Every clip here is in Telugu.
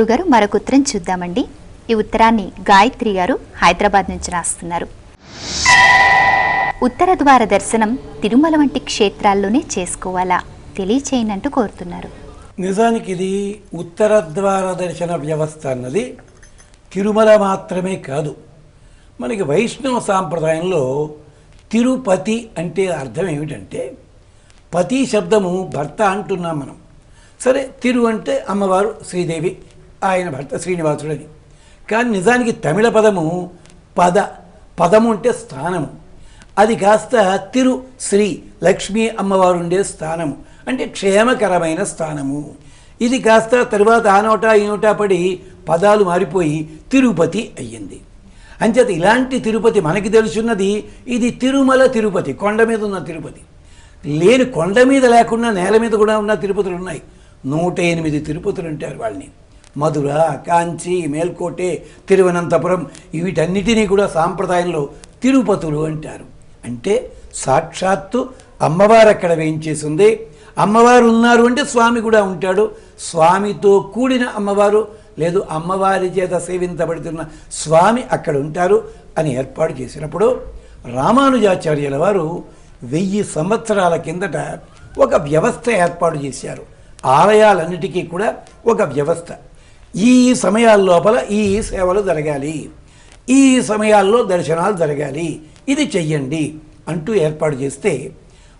గారు మరొక ఉత్తరం చూద్దామండి. ఈ ఉత్తరాన్ని గాయత్రి గారు హైదరాబాద్ నుంచి రాస్తున్నారు. ఉత్తర ద్వార దర్శనం తిరుమల వంటి క్షేత్రాల్లోనే చేసుకోవాలా? తెలియచేయనంటూ కోరుతున్నారు. నిజానికి ఇది ఉత్తర ద్వార దర్శన వ్యవస్థ అన్నది తిరుమల మాత్రమే కాదు. మనకి వైష్ణవ సాంప్రదాయంలో తిరుపతి అంటే అర్థం ఏమిటంటే పతి శబ్దము భర్త అంటున్నాం మనం. సరే తిరు అంటే అమ్మవారు శ్రీదేవి. ఆయన భర్త శ్రీనివాసుడని కానీ నిజానికి తమిళ పదము పద. పదము అంటే స్థానము. అది కాస్త తిరు శ్రీ లక్ష్మీ అమ్మవారు ఉండే స్థానము. అంటే క్షేమకరమైన స్థానము. ఇది కాస్త తరువాత ఆ నోట ఈ నోట పడి పదాలు మారిపోయి తిరుపతి అయ్యింది. అంచేత ఇలాంటి తిరుపతి మనకి తెలుసున్నది ఇది తిరుమల తిరుపతి కొండ మీద ఉన్న తిరుపతి. లేని కొండ మీద లేకుండా నేల మీద కూడా ఉన్న తిరుపతులు ఉన్నాయి. నూట ఎనిమిది తిరుపతులు అంటారు వాళ్ళని. మధుర కాంచి మేల్కోటే తిరువనంతపురం వీటన్నిటినీ కూడా సాంప్రదాయంలో తిరుపతులు అంటారు. అంటే సాక్షాత్తు అమ్మవారు అక్కడ వేయించేసింది. అమ్మవారు ఉన్నారు అంటే స్వామి కూడా ఉంటాడు. స్వామితో కూడిన అమ్మవారు లేదు అమ్మవారి చేత సేవించబడుతున్న స్వామి అక్కడ ఉంటారు అని ఏర్పాటు చేసినప్పుడు రామానుజాచార్యుల వారు వెయ్యి సంవత్సరాల కిందట ఒక వ్యవస్థ ఏర్పాటు చేశారు. ఆలయాలన్నిటికీ కూడా ఒక వ్యవస్థ. ఈ సమయాల లోపల ఈ సేవలు జరగాలి. ఈ సమయాల్లో దర్శనాలు జరగాలి. ఇది చెయ్యండి అంటూ ఏర్పాటు చేస్తే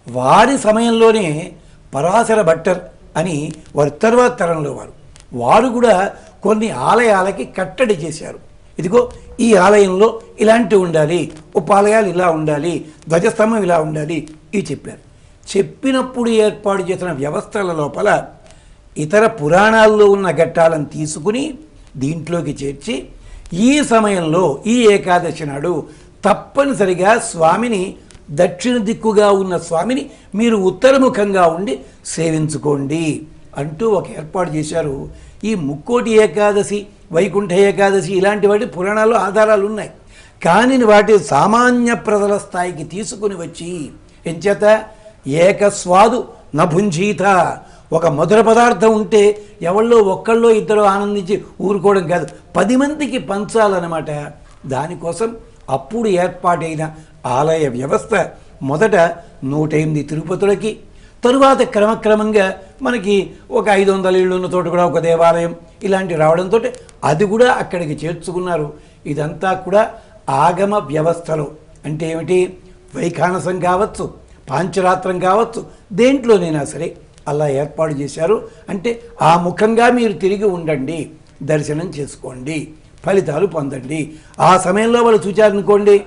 వారి సమయంలోనే పరాశర భట్టర్ అని వారి తర్వాత తరంలో వారు. వారు కూడా కొన్ని ఆలయాలకి కట్టడి చేశారు. ఇదిగో ఈ ఆలయంలో ఇలాంటివి ఉండాలి. ఉపాలయాలు ఇలా ఉండాలి. ధ్వజస్తంభం ఇలా ఉండాలి. ఇవి చెప్పారు. చెప్పినప్పుడు ఏర్పాటు చేసిన వ్యవస్థల లోపల ఇతర పురాణాల్లో ఉన్న ఘట్టాలను తీసుకుని దీంట్లోకి చేర్చి ఈ సమయంలో ఈ ఏకాదశి నాడు తప్పనిసరిగా స్వామిని దక్షిణ దిక్కుగా ఉన్న స్వామిని మీరు ఉత్తరముఖంగా ఉండి సేవించుకోండి అంటూ ఒక ఏర్పాటు చేశారు. ఈ ముక్కోటి ఏకాదశి వైకుంఠ ఏకాదశి ఇలాంటి వాటి పురాణాల్లో ఆధారాలు ఉన్నాయి. కానీ వాటి సామాన్య ప్రజల స్థాయికి తీసుకుని వచ్చి ఎంచేత ఏకస్వాదు నభుంజీత ఒక మధుర పదార్థం ఉంటే ఎవళ్ళో ఒక్కళ్ళో ఇద్దరు ఆనందించి ఊరుకోవడం కాదు. పది మందికి పంచాలన్నమాట. దానికోసం అప్పుడు ఏర్పాటైన ఆలయ వ్యవస్థ. మొదట నూట ఎనిమిది తిరుపతులకి తరువాత క్రమక్రమంగా మనకి ఒక ఐదు వందల ఇళ్ళు ఉన్న తోట కూడా ఒక దేవాలయం ఇలాంటి రావడంతో అది కూడా అక్కడికి చేర్చుకున్నారు. ఇదంతా కూడా ఆగమ వ్యవస్థలో. అంటే ఏమిటి? వైఖానసం కావచ్చు పాంచరాత్రం కావచ్చు దేంట్లోనైనా సరే. అలా ఏర్పాటు చేశారు. అంటే ఆ ముఖంగా మీరు తిరిగి ఉండండి. దర్శనం చేసుకోండి. ఫలితాలు పొందండి. ఆ సమయంలో వాళ్ళు చూచారనుకోండి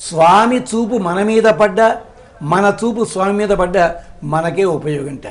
స్వామి చూపు మన మీద పడ్డా మన చూపు స్వామి మీద పడ్డా మనకే ఉపయోగంట.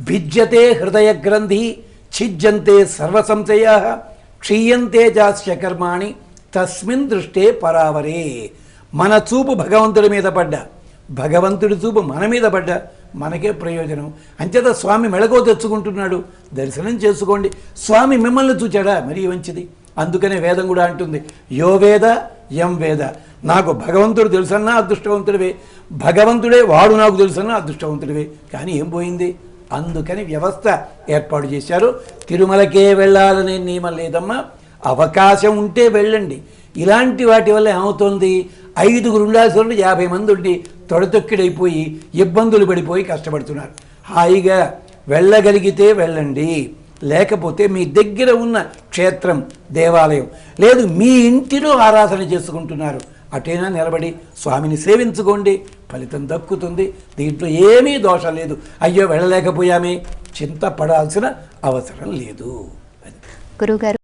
విద్యతే హృదయ గ్రంథి ఛిద్యంతే సర్వసంశయ క్షీయంతే జాస్య కర్మాణి తస్మిన్ దృష్టే పరావరే. మన చూపు భగవంతుడి మీద పడ్డా భగవంతుడి చూపు మన మీద పడ్డా మనకే ప్రయోజనం. అంచేత స్వామి మెళకో తెచ్చుకుంటున్నాడు. దర్శనం చేసుకోండి. స్వామి మిమ్మల్ని చూచాడా? మరీ మంచిది. అందుకనే వేదం కూడా అంటుంది. యో వేద ఎం వేద. నాకు భగవంతుడు తెలుసన్నా అదృష్టవంతుడివే. భగవంతుడే వాడు నాకు తెలుసన్నా అదృష్టవంతుడివే. కానీ ఏం పోయింది? అందుకని వ్యవస్థ ఏర్పాటు చేశారు. తిరుమలకే వెళ్ళాలనే నియమం లేదమ్మా. అవకాశం ఉంటే వెళ్ళండి. ఇలాంటి వాటి వల్ల ఏమవుతోంది? ఐదుగురు ఉండాల్సిన యాభై మంది ఉండి తొడతొక్కిడైపోయి ఇబ్బందులు పడిపోయి కష్టపడుతున్నారు. హాయిగా వెళ్ళగలిగితే వెళ్ళండి. లేకపోతే మీ దగ్గర ఉన్న క్షేత్రం దేవాలయం లేదు మీ ఇంటిలో ఆరాధన చేసుకుంటున్నారు. అటైనా నిలబడి స్వామిని సేవించుకోండి. ఫలితం దక్కుతుంది. దీంట్లో ఏమీ దోషం లేదు. అయ్యో వెళ్ళలేకపోయామే. చింతపడాల్సిన అవసరం లేదు. గురుగారు